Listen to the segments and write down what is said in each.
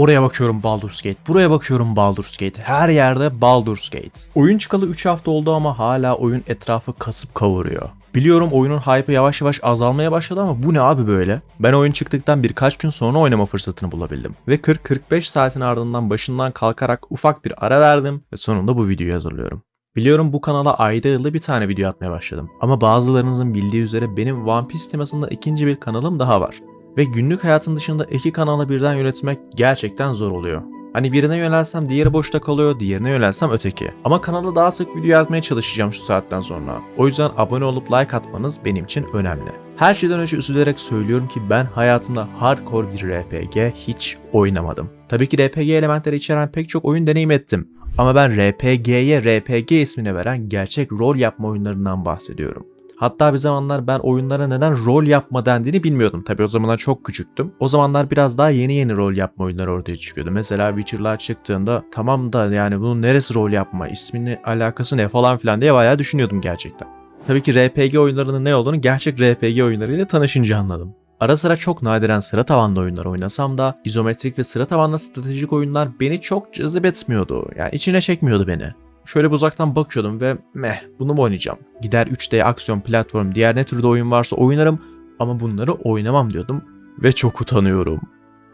Oraya bakıyorum Baldur's Gate. Buraya bakıyorum Baldur's Gate. Her yerde Baldur's Gate. Oyun çıkalı 3 hafta oldu ama hala oyun etrafı kasıp kavuruyor. Biliyorum oyunun hype'ı yavaş yavaş azalmaya başladı ama bu ne abi böyle? Ben oyun çıktıktan birkaç gün sonra oynama fırsatını bulabildim. Ve 40-45 saatin ardından başından kalkarak ufak bir ara verdim ve sonunda bu videoyu hazırlıyorum. Biliyorum bu kanala ayda yılda bir tane video atmaya başladım. Ama bazılarınızın bildiği üzere benim One Piece temasında ikinci bir kanalım daha var. Ve günlük hayatın dışında iki kanalı birden yönetmek gerçekten zor oluyor. Hani birine yönelsem diğeri boşta kalıyor, diğerine yönelsem öteki. Ama kanalda daha sık video atmaya çalışacağım şu saatten sonra. O yüzden abone olup like atmanız benim için önemli. Her şeyden önce üzülerek söylüyorum ki ben hayatımda hardcore bir RPG hiç oynamadım. Tabii ki RPG elementleri içeren pek çok oyun deneyim ettim. Ama ben RPG'ye RPG ismini veren gerçek rol yapma oyunlarından bahsediyorum. Hatta bir zamanlar ben oyunlara neden rol yapma dendiğini bilmiyordum. Tabii o zamanlar çok küçüktüm. O zamanlar biraz daha yeni yeni rol yapma oyunları ortaya çıkıyordu. Mesela Witcher'lar çıktığında tamam da yani bunun neresi rol yapma, isminin alakası ne falan filan diye bayağı düşünüyordum gerçekten. Tabii ki RPG oyunlarının ne olduğunu gerçek RPG oyunlarıyla tanışınca anladım. Ara sıra çok nadiren sıra tavanlı oyunlar oynasam da izometrik ve sıra tavanlı stratejik oyunlar beni çok cezip etmiyordu. Yani içine çekmiyordu beni. Şöyle uzaktan bakıyordum ve meh bunu mu oynayacağım? Gider 3D aksiyon platform diğer ne türde oyun varsa oynarım ama bunları oynamam diyordum ve çok utanıyorum.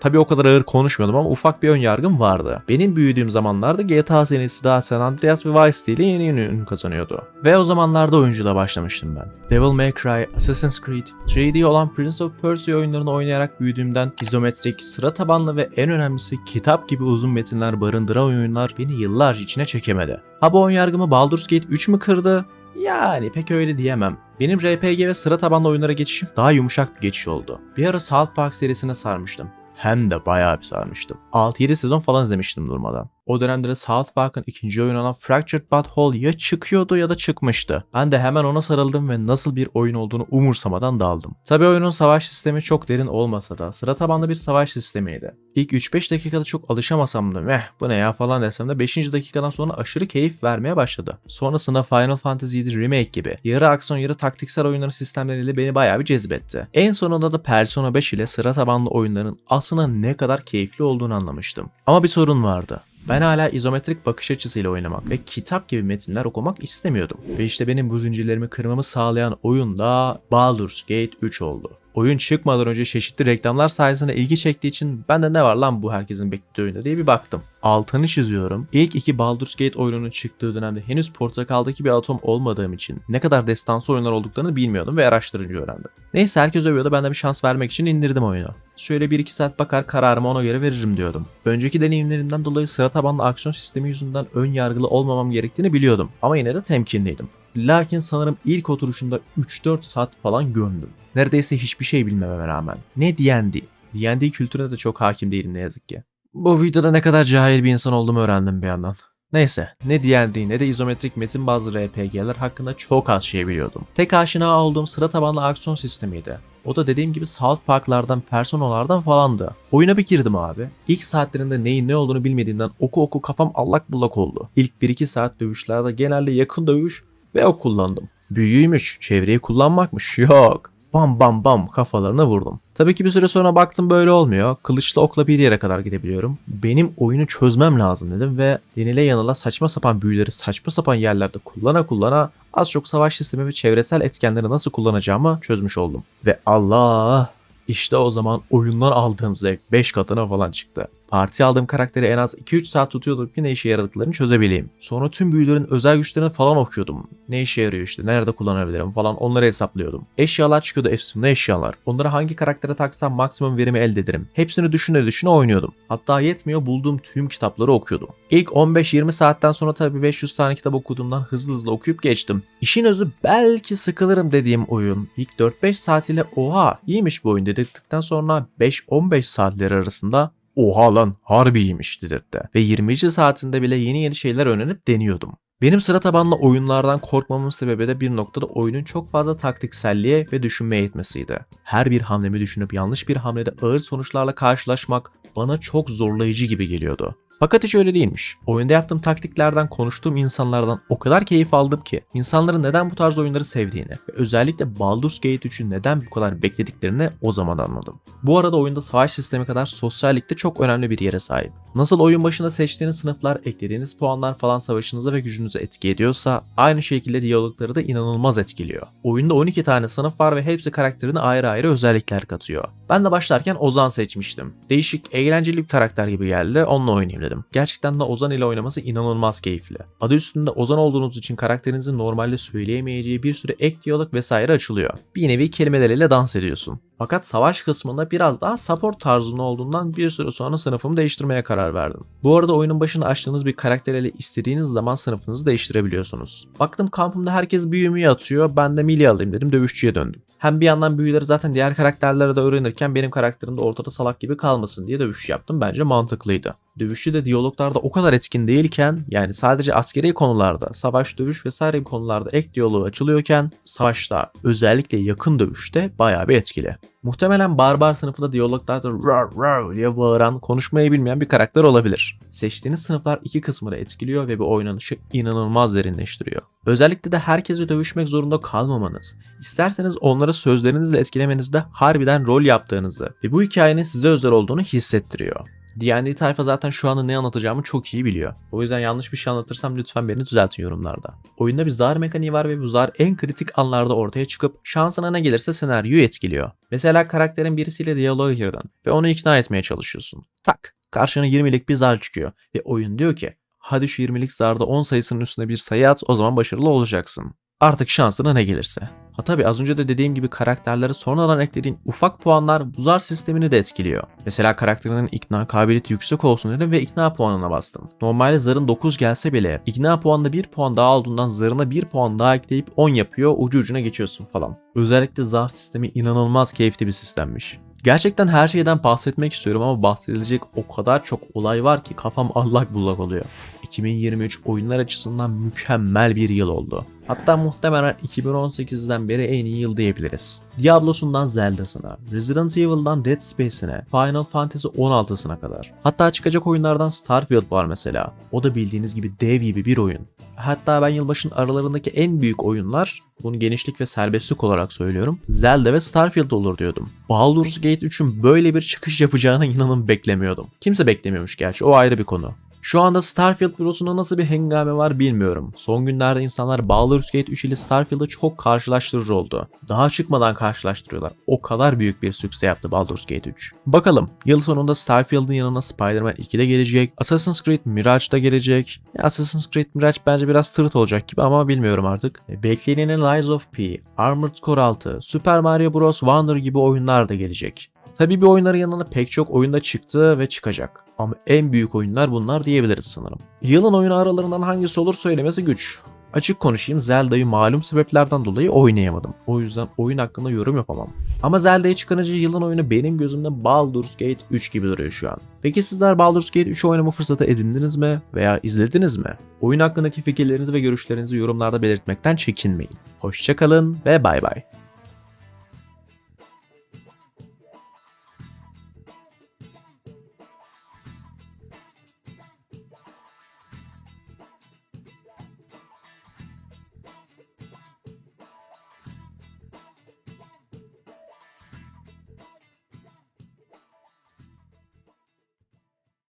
Tabii o kadar ağır konuşmuyordum ama ufak bir ön yargım vardı. Benim büyüdüğüm zamanlarda GTA serisi daha San Andreas ve Vice City ile yeni yeni ün kazanıyordu. Ve o zamanlarda oyunculuğa başlamıştım ben. Devil May Cry, Assassin's Creed, 3D olan Prince of Persia oyunlarını oynayarak büyüdüğümden izometrik, sıra tabanlı ve en önemlisi kitap gibi uzun metinler barındıran oyunlar beni yıllarca içine çekemedi. Ha bu ön yargımı Baldur's Gate 3 mü kırdı? Yani pek öyle diyemem. Benim RPG ve sıra tabanlı oyunlara geçişim daha yumuşak bir geçiş oldu. Bir ara South Park serisine sarmıştım. Hem de bayağı bir sarmıştım. 6-7 sezon falan izlemiştim durmadan. O dönemde de South Park'ın ikinci oyunu olan Fractured But Whole ya çıkıyordu ya da çıkmıştı. Ben de hemen ona sarıldım ve nasıl bir oyun olduğunu umursamadan daldım. Tabi oyunun savaş sistemi çok derin olmasa da sıra tabanlı bir savaş sistemiydi. İlk 3-5 dakikada çok alışamasam da meh bu ne ya falan desem de 5. dakikadan sonra aşırı keyif vermeye başladı. Sonrasında Final Fantasy VII Remake gibi yarı aksiyon yarı taktiksel oyunların sistemleriyle beni bayağı bir cezbetti. En sonunda da Persona 5 ile sıra tabanlı oyunların aslında ne kadar keyifli olduğunu anlamıştım. Ama bir sorun vardı. Ben hala izometrik bakış açısıyla oynamak ve kitap gibi metinler okumak istemiyordum. Ve işte benim bu zincirlerimi kırmamı sağlayan oyun da Baldur's Gate 3 oldu. Oyun çıkmadan önce çeşitli reklamlar sayesinde ilgi çektiği için ben de ne var lan bu herkesin beklediği oyunda diye bir baktım. Altını çiziyorum. İlk iki Baldur's Gate oyununun çıktığı dönemde henüz portakaldaki bir atom olmadığım için ne kadar destansı oyunlar olduklarını bilmiyordum ve araştırınca öğrendim. Neyse herkes övüyordu ben de bir şans vermek için indirdim oyunu. Şöyle 1-2 saat bakar kararımı ona göre veririm diyordum. Önceki deneyimlerimden dolayı sıra tabanlı aksiyon sistemi yüzünden ön yargılı olmamam gerektiğini biliyordum. Ama yine de temkinliydim. Lakin sanırım ilk oturuşunda 3-4 saat falan gömdüm. Neredeyse hiçbir şey bilmememe rağmen. Ne D&D? D&D kültürüne de çok hakim değilim ne yazık ki. Bu videoda ne kadar cahil bir insan olduğumu öğrendim bir yandan. Neyse, ne D&D ne de izometrik metin bazı RPG'ler hakkında çok az şey biliyordum. Tek aşina olduğum sıra tabanlı aksiyon sistemiydi. O da dediğim gibi South Park'lardan, personalardan falandı. Oyuna bir girdim abi. İlk saatlerinde neyin ne olduğunu bilmediğinden oku oku kafam allak bullak oldu. İlk 1-2 saat dövüşlerde genelde yakın dövüş ve ok kullandım. Büyüymüş, çevreyi kullanmakmış. Yok. Bam bam bam kafalarına vurdum. Tabii ki bir süre sonra baktım böyle olmuyor. Kılıçla okla bir yere kadar gidebiliyorum. Benim oyunu çözmem lazım dedim ve denile yanıla saçma sapan büyüleri saçma sapan yerlerde kullana kullana az çok savaş sistemi ve çevresel etkenleri nasıl kullanacağımı çözmüş oldum. Ve Allah işte o zaman oyundan aldığım zevk 5 katına falan çıktı. Parti aldığım karakteri en az 2-3 saat tutuyordum ki ne işe yaradıklarını çözebileyim. Sonra tüm büyülerin özel güçlerini falan okuyordum. Ne işe yarıyor işte, nerede kullanabilirim falan onları hesaplıyordum. Eşyalar çıkıyordu efsane eşyalar. Onları hangi karaktere taksam maksimum verimi elde ederim. Hepsini düşüne düşüne oynuyordum. Hatta yetmiyor bulduğum tüm kitapları okuyordum. İlk 15-20 saatten sonra tabii 500 tane kitap okuduğumdan hızlı hızlı okuyup geçtim. İşin özü belki sıkılırım dediğim oyun. İlk 4-5 saatiyle oha iyiymiş bu oyun dedirttikten sonra 5-15 saatleri arasında oha lan harbi iyiymiş dedirtti. Ve 20. saatinde bile yeni yeni şeyler öğrenip deniyordum. Benim sıra tabanlı oyunlardan korkmamın sebebi de bir noktada oyunun çok fazla taktikselliğe ve düşünmeye itmesiydi. Her bir hamlemi düşünüp yanlış bir hamlede ağır sonuçlarla karşılaşmak bana çok zorlayıcı gibi geliyordu. Fakat hiç öyle değilmiş. Oyunda yaptığım taktiklerden, konuştuğum insanlardan o kadar keyif aldım ki insanların neden bu tarz oyunları sevdiğini ve özellikle Baldur's Gate 3'ü neden bu kadar beklediklerini o zaman anladım. Bu arada oyunda savaş sistemi kadar sosyallikte çok önemli bir yere sahip. Nasıl oyun başında seçtiğiniz sınıflar, eklediğiniz puanlar falan savaşınıza ve gücünüze etki ediyorsa aynı şekilde diyalogları da inanılmaz etkiliyor. Oyunda 12 tane sınıf var ve hepsi karakterine ayrı ayrı özellikler katıyor. Ben de başlarken Ozan seçmiştim. Değişik, eğlenceli bir karakter gibi geldi, onunla oynayayım dedim. Gerçekten de Ozan ile oynaması inanılmaz keyifli. Adı üstünde Ozan olduğunuz için karakterinizin normalde söyleyemeyeceği bir sürü ek diyalog vesaire açılıyor. Bir nevi kelimeleriyle dans ediyorsun. Fakat savaş kısmında biraz daha support tarzında olduğundan bir süre sonra sınıfımı değiştirmeye karar verdim. Bu arada oyunun başında açtığınız bir karakter ile istediğiniz zaman sınıfınızı değiştirebiliyorsunuz. Baktım kampımda herkes büyümüyü atıyor, ben de milli alayım dedim dövüşçüye döndüm. Hem bir yandan büyüleri zaten diğer karakterlere de öğrenirken benim karakterim de ortada salak gibi kalmasın diye dövüş yaptım. Bence mantıklıydı. Dövüşçü de diyaloglarda o kadar etkin değilken yani sadece askeri konularda, savaş, dövüş vesaire konularda ek diyaloğu açılıyorken savaşta özellikle yakın dövüşte bayağı bir etkili. Muhtemelen barbar sınıfında diyaloglarda rar rar diye bağıran, konuşmayı bilmeyen bir karakter olabilir. Seçtiğiniz sınıflar iki kısmını etkiliyor ve bu oynanışı inanılmaz derinleştiriyor. Özellikle de herkese dövüşmek zorunda kalmamanız, isterseniz onları sözlerinizle etkilemenizde harbiden rol yaptığınızı ve bu hikayenin size özel olduğunu hissettiriyor. D&D tayfa zaten şu anda ne anlatacağımı çok iyi biliyor. O yüzden yanlış bir şey anlatırsam lütfen beni düzeltin yorumlarda. Oyunda bir zar mekaniği var ve bu zar en kritik anlarda ortaya çıkıp şansına ne gelirse senaryoyu etkiliyor. Mesela karakterin birisiyle diyaloğa girdin ve onu ikna etmeye çalışıyorsun. Tak! Karşına 20'lik bir zar çıkıyor ve oyun diyor ki hadi şu 20'lik zarda 10 sayısının üstüne bir sayı at o zaman başarılı olacaksın. Artık şansına ne gelirse. Ha tabi az önce de dediğim gibi karakterlere sonradan eklediğin ufak puanlar bu zar sistemini de etkiliyor. Mesela karakterinin ikna kabiliyeti yüksek olsun dedim ve ikna puanına bastım. Normalde zarın 9 gelse bile ikna puanında 1 puan daha aldığından zarına 1 puan daha ekleyip 10 yapıyor ucu ucuna geçiyorsun falan. Özellikle zar sistemi inanılmaz keyifli bir sistemmiş. Gerçekten her şeyden bahsetmek istiyorum ama bahsedilecek o kadar çok olay var ki kafam allak bullak oluyor. 2023 oyunlar açısından mükemmel bir yıl oldu. Hatta muhtemelen 2018'den beri en iyi yıl diyebiliriz. Diablo'sundan Zelda'sına, Resident Evil'dan Dead Space'ine, Final Fantasy 16'sına kadar. Hatta çıkacak oyunlardan Starfield var mesela. O da bildiğiniz gibi dev gibi bir oyun. Hatta ben yılbaşının aralarındaki en büyük oyunlar, bunu genişlik ve serbestlik olarak söylüyorum, Zelda ve Starfield olur diyordum. Baldur's Gate 3'ün böyle bir çıkış yapacağına inanın beklemiyordum. Kimse beklemiyormuş gerçi, o ayrı bir konu. Şu anda Starfield bürosunda nasıl bir hengame var bilmiyorum. Son günlerde insanlar Baldur's Gate 3 ile Starfield'ı çok karşılaştırıcı oldu. Daha çıkmadan karşılaştırıyorlar. O kadar büyük bir sükse yaptı Baldur's Gate 3. Bakalım yıl sonunda Starfield'ın yanına Spider-Man 2 de gelecek. Assassin's Creed Mirage da gelecek. Assassin's Creed Mirage bence biraz tırt olacak gibi ama bilmiyorum artık. E, Beklenenin Lies of P, Armored Core 6, Super Mario Bros. Wonder gibi oyunlar da gelecek. Tabii bir oyunların yanına pek çok oyunda çıktı ve çıkacak. Ama en büyük oyunlar bunlar diyebiliriz sanırım. Yılın oyunu aralarından hangisi olur söylemesi güç. Açık konuşayım Zelda'yı malum sebeplerden dolayı oynayamadım. O yüzden oyun hakkında yorum yapamam. Ama Zelda'yı çıkarınca yılın oyunu benim gözümde Baldur's Gate 3 gibi duruyor şu an. Peki sizler Baldur's Gate 3 oynama fırsatı edindiniz mi veya izlediniz mi? Oyun hakkındaki fikirlerinizi ve görüşlerinizi yorumlarda belirtmekten çekinmeyin. Hoşçakalın ve bay bay.